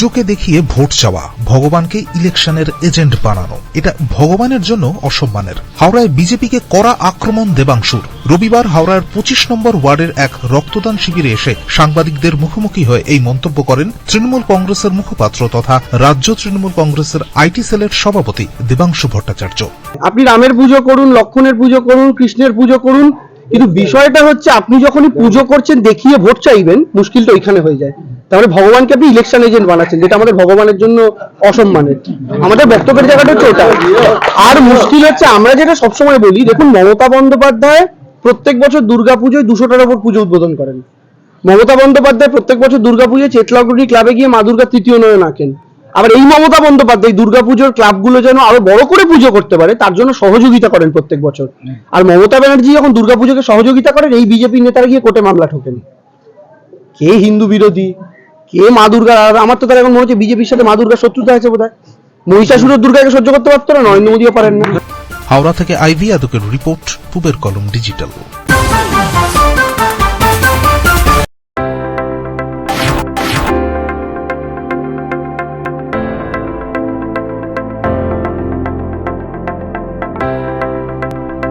পুজোকে দেখিয়ে ভোট চাওয়া ভগবানকে ইলেকশনের এজেন্ট বানানো। এটা ভগবানের জন্য অসম্মানের। হাওড়ায় বিজেপিকে কড়া আক্রমণ দেবাংশুর। রবিবার হাওড়ার পঁচিশ নম্বর ওয়ার্ডের এক রক্তদান শিবিরে এসে সাংবাদিকদের মুখোমুখি হয়ে এই মন্তব্য করেন তৃণমূল কংগ্রেসের মুখপাত্র তথা রাজ্য তৃণমূল কংগ্রেসের আইটি সেলের সভাপতি দেবাংশু ভট্টাচার্য। আপনি রামের পুজো করুন, লক্ষণের পুজো করুন, কৃষ্ণের পুজো করুন কিন্তু বিষয়টা হচ্ছে আপনি যখনই পুজো করছেন দেখিয়ে ভোট চাইবেন মুশকিলটা ওইখানে হয়ে যায়। তাহলে ভগবানকে আপনি ইলেকশন এজেন্ট বানাচ্ছেন যেটা আমাদের ভগবানের জন্য অসম্মানের। আমাদের বক্তব্যের জায়গাটা হচ্ছে ওটা। আর মুশকিল হচ্ছে আমরা যেটা সবসময় বলি দেখুন মমতা বন্দ্যোপাধ্যায় প্রত্যেক বছর দুর্গাপুজোয় দুশোটার ওপর পুজো উদ্বোধন করেন। মমতা বন্দ্যোপাধ্যায় প্রত্যেক বছর দুর্গাপুজোয় চেতলাগুড়ি ক্লাবে গিয়ে মা দুর্গা তৃতীয় নয়ন আঁকেন আবার এই মমতা বন্দ্যোপাধ্যায় দুর্গাপুজোর ক্লাবগুলো যেন আরও বড় করে পুজো করতে পারে, তার জন্য সহযোগিতা করেন প্রত্যেক বছর। আর মমতা ব্যানার্জি যখন দুর্গাপুজোকে সহযোগিতা করেন, এই বিজেপি নেতারা গিয়ে কোর্টে মামলা ঠোকেন। কে হিন্দু বিরোধী? কে মা দুর্গা আমার তো তার এখন মনে হচ্ছে বিজেপির সাথে মা দুর্গার শত্রুতা আছে বোধ হয় মহিষাসুরের দুর্গাকে সহ্য করতে পারতো না, নরেন্দ্র মোদীও পারেন না। হাওড়া থেকে আইভি আদকের রিপোর্ট, পুবের কলম ডিজিটাল।